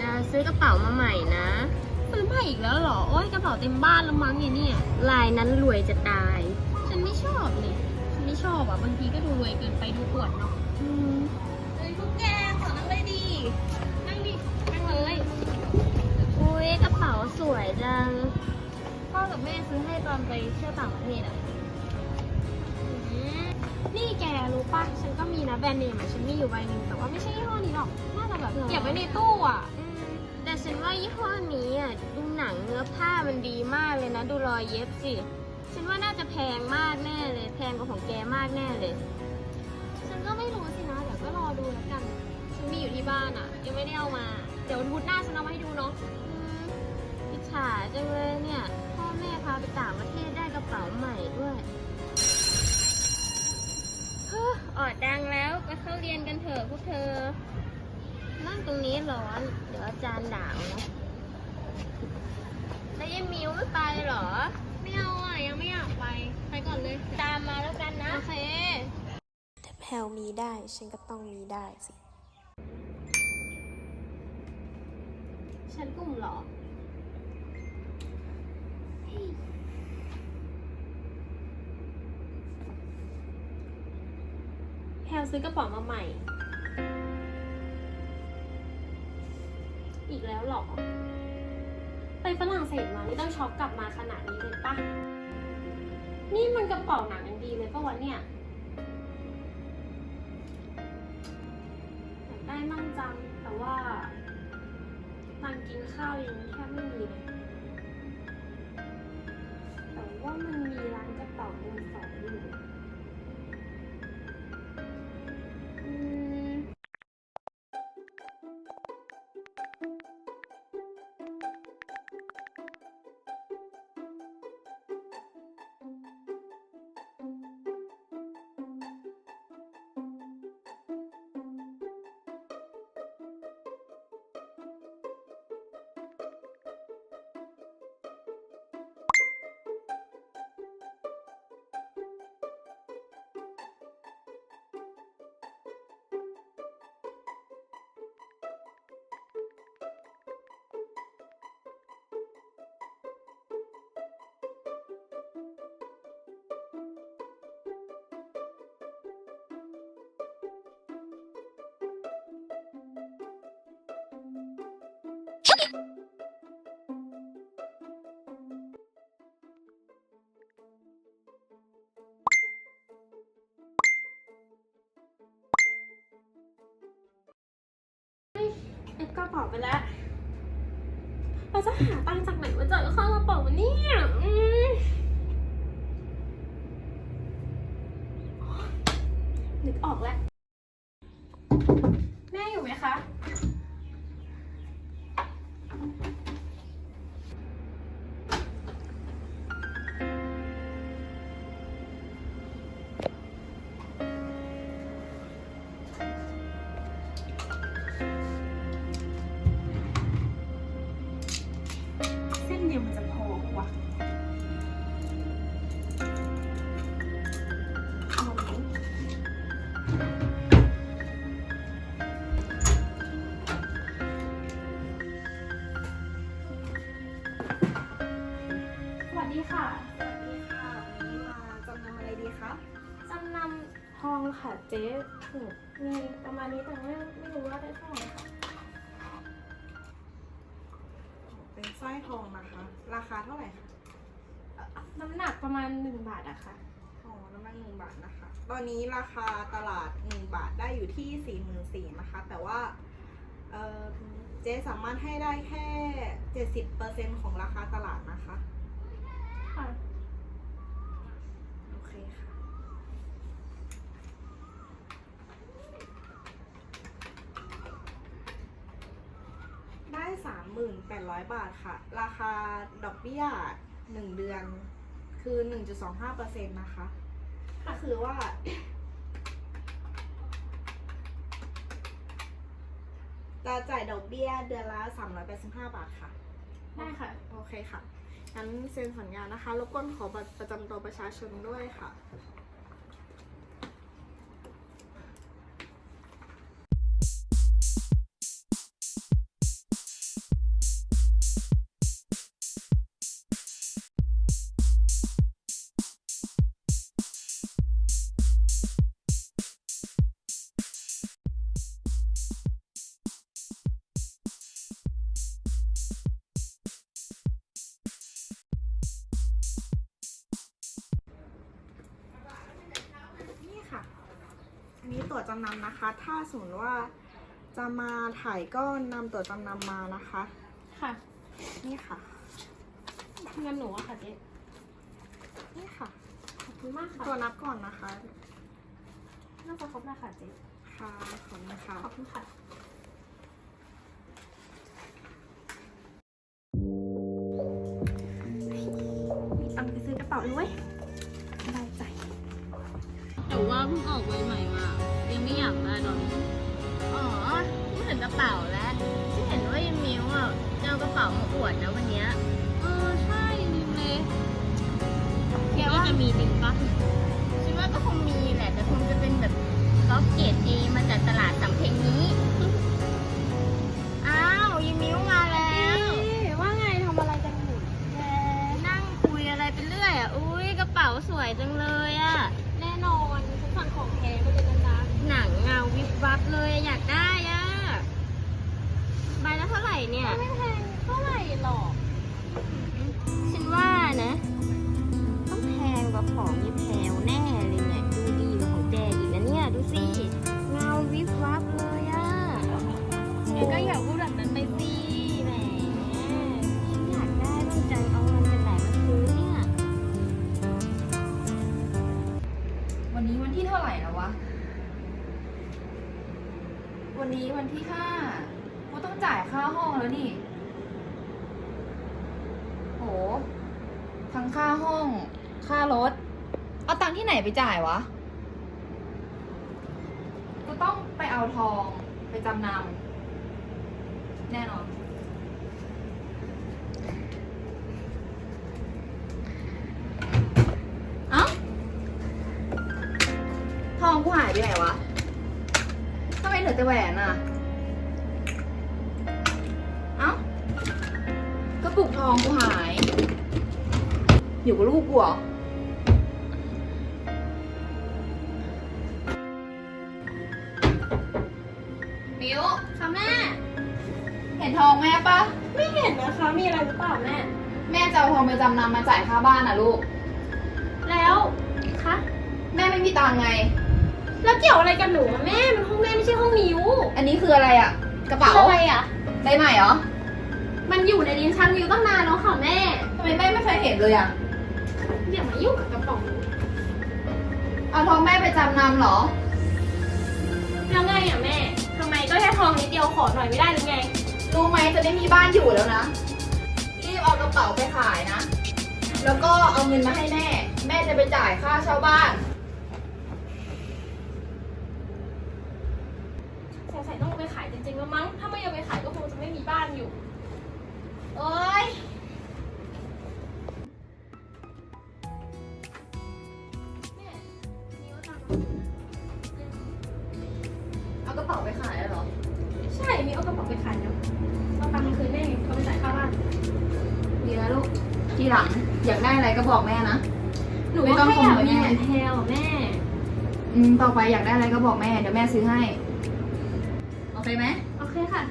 จะซื้อกระเป๋ามาใหม่นะซื้อใหม่อีกแล้วเหรอ โอ้ยกระเป๋าเต็มบ้านแล้วมั้งไงเนี่ย ลายนั้นรวยจะตาย ฉันไม่ชอบเลยฉันไม่ชอบอะ บางทีก็ดูรวยเกินไปดูปวดเนาะอืมเฮ้ยพวกแกขอนั่งเลยดี นั่งดิ นั่งเลย อุ้ยกระเป๋าสวยจัง พ่อกับแม่ซื้อให้ตอนไปเที่ยวต่างประเทศอะอืมนี่แกรู้ปะฉันก็มีนะแบรนด์เนมอะฉันมีอยู่ใบหนึ่งแต่ว่าไม่ใช่ยี่ห้อนี้หรอก น่าจะแบบหรอเก็บไว้ในตู้อะอืมแต่ ฉันว่ายี่ห้อนี้อะดูหนังเนื้อผ้ามันดีมากเลยนะ ดูรอยเย็บสิ ฉันว่าน่าจะแพงมากแน่เลย แพงกว่าของแกมากแน่เลย ฉันก็ไม่รู้สินะเดี๋ยวก็รอดูแล้วกัน ฉันมีอยู่ที่บ้านอะ ยังไม่ได้เอามา เดี๋ยวพุธหน้าฉันเอามาให้ดูเนาะอืมอิจฉาจังเลยเนี่ย พ่อแม่พาไปต่างประเทศได้กระเป๋าใหม่ด้วยเฮ้อออดดังแล้วไปเข้าเรียนกันเถอะพวกเธอ นั่งตรงนี้ร้อน เดี๋ยวอาจารย์ด่าเอานะแล้วยายมิวไม่ไปเหรอ ไม่เอาอะ ยังไม่อยากไป ไปก่อนเลย ตามมาแล้วกันนะ โอเคถ้าแพลวมีได้ ฉันก็ต้องมีได้สิ ฉันกลุ่มเหรอแพลซื้อกระเป๋ามาใหม่ หรอ ไปฝรั่งเศสมานี่ต้องช็อปกลับมาขนาดนี้เลยปะนี่มันกระเป๋าหนังยังดีเลยปะวะเนี่ยอยากได้มั่งจังแต่ว่าตังกินข้าวยังแทบไม่มีเลยแต่ว่ามันมีร้านกระเป๋ามือสองอยู่ กระเป๋าไปแล้ว เราจะหาตังค์จากไหนมาจ่ายค่ากระเป๋าวะเนี่ยอืมนึกออกแล้วำทองค่ะเจ๊มีประมาณนี้แต่ไม่ไม่รู้ว่าได้เท่าไหร่ค่ะเป็นสร้อยทองนะคะ ราคาเท่าไหร่คะน้ำหนักประมาณหนึ่งบาทอะค่ะทองน้ำมันหนึ่งบาทนะคะ ตอนนี้ราคาตลาดหนึ่งบาทได้อยู่ที่สี่หมื่นสี่นะคะ แต่ว่าเอ่อเจ๊สามารถให้ได้แค่เจ็ดสิบเปอร์เซ็นของราคาตลาดนะคะค่ะ่3,800 บาทค่ะ ราคาดอกเบี้ย 1 เดือนคือ 1.25%นะคะ ก็คือว่า จะจ่ายดอกเบี้ยเดือนละ 385 บาทค่ะ ได้ค่ะ โอเคค่ะ งั้นเซ็นสัญญานะคะ แล้วก็ขอบัตรประจำตัวประชาชนด้วยค่ะ นี้ตั๋วจำนำนะคะ ถ้าสมมติว่าจะมาถ่ายก็นำตั๋วจำนำมานะคะ ค่ะนี่ค่ะเงินหนูอะค่ะเจ๊นี่ค่ะขอบคุณมากค่ะตัวนับก่อนนะคะ น่าจะครบแล้วค่ะเจ๊ค่ะขอบคุณค่ะขอบคุณค่ะมีตังค์ไปซื้อกระเป๋าเลยเว้ยสบายใจ แต่ว่าเพิ่งออกไว้ใหม่มา ยังไม่อยากได้ตอนนี้อ๋อพูดถึงกระเป๋าแล้วที่เห็นว่ายังมิวอะจะเอากระเป๋ามาอวดนะวันเนี้ยเออใช่ลืมเลยแกว่าจะมีจริงปะ เท่าไหร่เนี่ย ไม่แพงเท่าไหร่หรอก ฉันว่านะ ต้องแพงกว่าของยี่แพวแน่เลยเนี่ย ดูดีกว่าของแกอีกนะเนี่ย ดูสิ แล้วนี่ โห ทั้งค่าห้อง ค่ารถ เอาตังค์ที่ไหนไปจ่ายวะ กูต้องไปเอาทองไปจำนำแน่นอน เอ้า ทองกูหายไปไหนวะ ทำไมเหลือแต่แหวนอะ ระปุกทองกูหาย อยู่กับลูกกูเหรอมิวค่ะแม่ เห็นทองแม่ปะ ไม่เห็นนะคะ มีอะไรหรือเปล่าแม่ แม่จะเอาทองไปจำนำมาจ่ายค่าบ้านอะลูก แล้วคะแม่ไม่มีตังค์ไง แล้วเกี่ยวอะไรกันหนูอะแม่ มันห้องแม่ไม่ใช่ห้องนิ้วอันนี้คืออะไรอะ กระเป๋าอะไรอะได้ใหม่เหรอ มันอยู่ในลิ้นชักนิ้วตั้งนานแล้วค่ะแม่ทำไมแม่ไม่เคยเห็นเลยอะอย่ามายุ่งกับกระป๋องหนูเอาทองแม่ไปจำนำเหรอ แล้วไงอะแม่ทำไมก็แค่ทองนิดเดียวขอหน่อยไม่ได้หรือไง รู้ไหมจะได้มีบ้านอยู่แล้วนะ รีบเอากระเป๋าไปขายนะ แล้วก็เอาเงินมาให้แม่ แม่จะไปจ่ายค่าเช่าบ้านสงสัยต้องเอาไปขายจริงๆแล้วมั้ง ถ้าไม่เอาไปขายก็คงจะไม่มีบ้านอยู่ เอ้ยแม่นิ้วตังค์เอากระเป๋าไปขายแล้วเหรอ ใช่ มีเอากระเป๋าไปขายแล้วเอาตังค์มาคืนแม่ไงเขาไปจ่ายค่าบ้าน ดีแล้วลูก ทีหลัง อยากได้อะไรก็บอกแม่นะ หนูไม่ก็ต้องแค่อยากขโมยมีแม่เหมือนแพลวอะแม่ อืม ต่อไปอยากได้อะไรก็บอกแม่ เดี๋ยวแม่ซื้อให้ โอเคไหม โอเคค่ะ